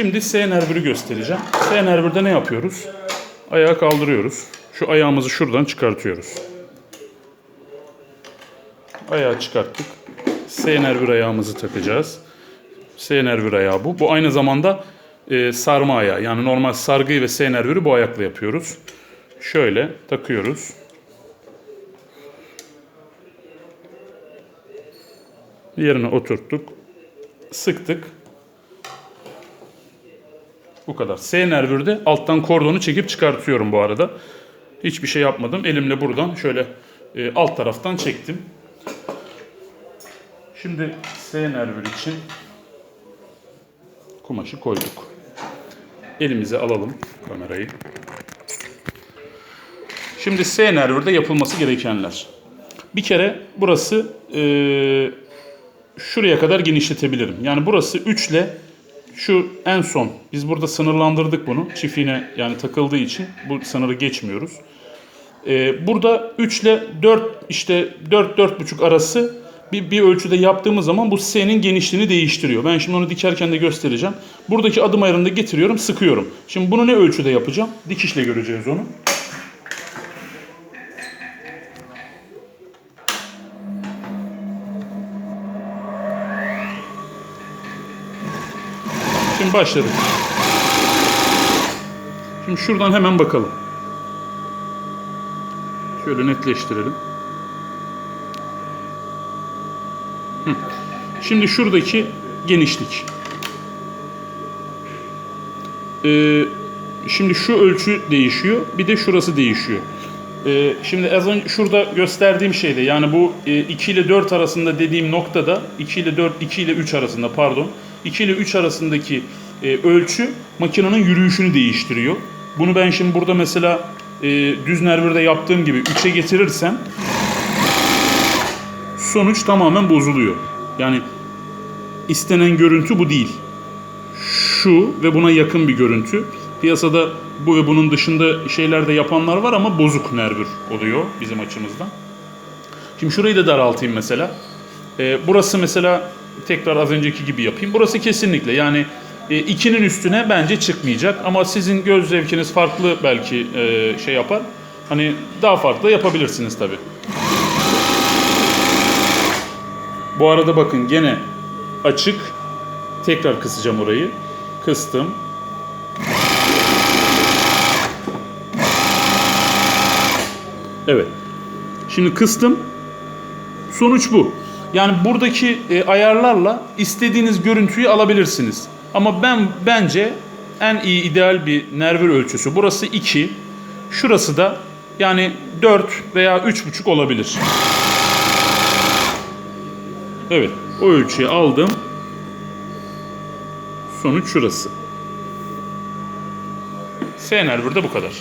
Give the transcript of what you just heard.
Şimdi S nervürü göstereceğim. S nervürde ne yapıyoruz? Ayağı kaldırıyoruz. Şu ayağımızı şuradan çıkartıyoruz. Ayağı çıkarttık. S nervür ayağımızı takacağız. S nervür ayağı bu. Bu aynı zamanda e, sarma ayağı. Yani normal sargıyı ve S nervürü bu ayakla yapıyoruz. Şöyle takıyoruz. Yerine oturttuk. Sıktık. Bu kadar. S nervürde alttan kordonu çekip çıkartıyorum bu arada. Hiçbir şey yapmadım. Elimle buradan şöyle e, alt taraftan çektim. Şimdi S nervür için kumaşı koyduk. Elimize alalım kamerayı. Şimdi S nervürde yapılması gerekenler. Bir kere burası e, şuraya kadar genişletebilirim. Yani burası 3 ile şu en son biz burada sınırlandırdık bunu. Çift iğne yani takıldığı için bu sınırı geçmiyoruz. Ee, burada 3 ile 4 işte 4 4,5 arası bir, bir ölçüde yaptığımız zaman bu S'nin genişliğini değiştiriyor. Ben şimdi onu dikerken de göstereceğim. Buradaki adım ayarını da getiriyorum, sıkıyorum. Şimdi bunu ne ölçüde yapacağım? Dikişle göreceğiz onu. Şimdi başladık. Şimdi şuradan hemen bakalım. Şöyle netleştirelim. Şimdi şuradaki genişlik. Ee, şimdi şu ölçü değişiyor. Bir de şurası değişiyor. Ee, şimdi az önce şurada gösterdiğim şeyde yani bu e, 2 ile 4 arasında dediğim noktada 2 ile 4 2 ile 3 arasında pardon 2 ile 3 arasındaki e, ölçü makinenin yürüyüşünü değiştiriyor. Bunu ben şimdi burada mesela e, düz nervürde yaptığım gibi 3'e getirirsem sonuç tamamen bozuluyor. Yani istenen görüntü bu değil. Şu ve buna yakın bir görüntü. Piyasada bu ve bunun dışında şeyler de yapanlar var ama bozuk nervür oluyor bizim açımızdan. Şimdi şurayı da daraltayım mesela. Ee, burası mesela tekrar az önceki gibi yapayım. Burası kesinlikle yani e, ikinin üstüne bence çıkmayacak. Ama sizin göz zevkiniz farklı belki e, şey yapar. Hani daha farklı yapabilirsiniz tabii. Bu arada bakın gene açık. Tekrar kısacağım orayı. Kıstım. Evet. Şimdi kıstım. Sonuç bu. Yani buradaki e, ayarlarla istediğiniz görüntüyü alabilirsiniz. Ama ben bence en iyi ideal bir nervür ölçüsü. Burası 2. Şurası da yani 4 veya 3,5 olabilir. Evet. O ölçüyü aldım. Sonuç şurası. S nervürde bu kadar.